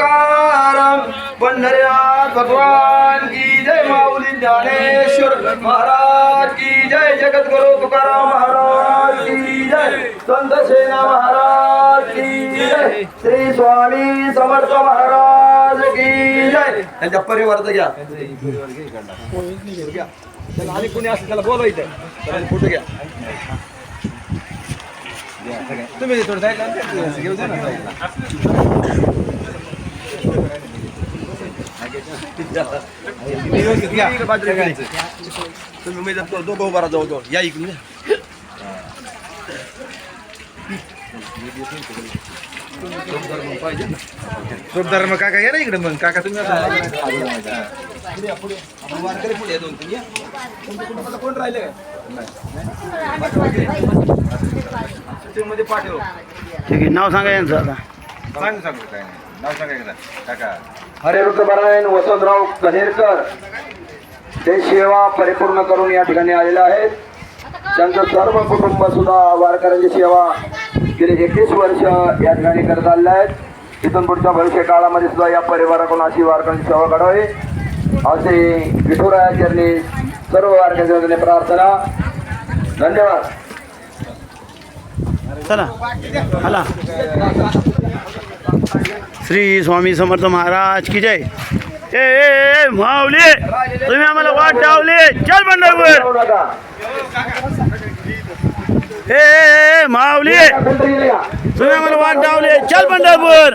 तुकाराम पंढरीनाथ भगवान की जय माऊली ज्ञानेश्वर महाराज की जय जगद्गुरु तुकाराम महाराज की जय संत सेना महाराज की जय श्री स्वामी समर्थ महाराज की जय. त्यांच्या परिवाराचं घ्या. आणि कोणी असं त्याला बोलवायचं त्याला फोटो घ्या. तुम्ही थोडं घेऊ द्या ना व्यवस्थित घ्या. तुम्ही दोघं उभा जाऊ जाऊ या इकडून या. मग काका या ना इकडे मग काका तुम्ही आता- वारकरी पुढे दोन कोण राहिले काय मध्ये पाठव ठीक आहे नाव सांगा यांचं आता सांग सांगू काय नाही हरिवृद्धनारायण वसंतराव कनेरकर. ते सेवा परिपूर्ण करून या ठिकाणी आलेले आहेत. त्यांचं सर्व कुटुंब सुद्धा वारकऱ्यांची सेवा गेली एकवीस वर्ष या ठिकाणी करत आलेले आहेत. इथून पुढच्या भविष्य काळामध्ये सुद्धा या परिवाराकडून अशी वारकऱ्यांची सेवा घडावी असे विठुराया सर्व वारकऱ्यांच्या प्रार्थना. धन्यवाद. चला. हला श्री स्वामी समर्थ महाराज की जय. ए ए, माऊली तुम्ही आम्हाला वाट लावली. चल पंढरपूर. ए, माऊली तुम्ही आम्हाला वाट लावली. चल पंढरपूर.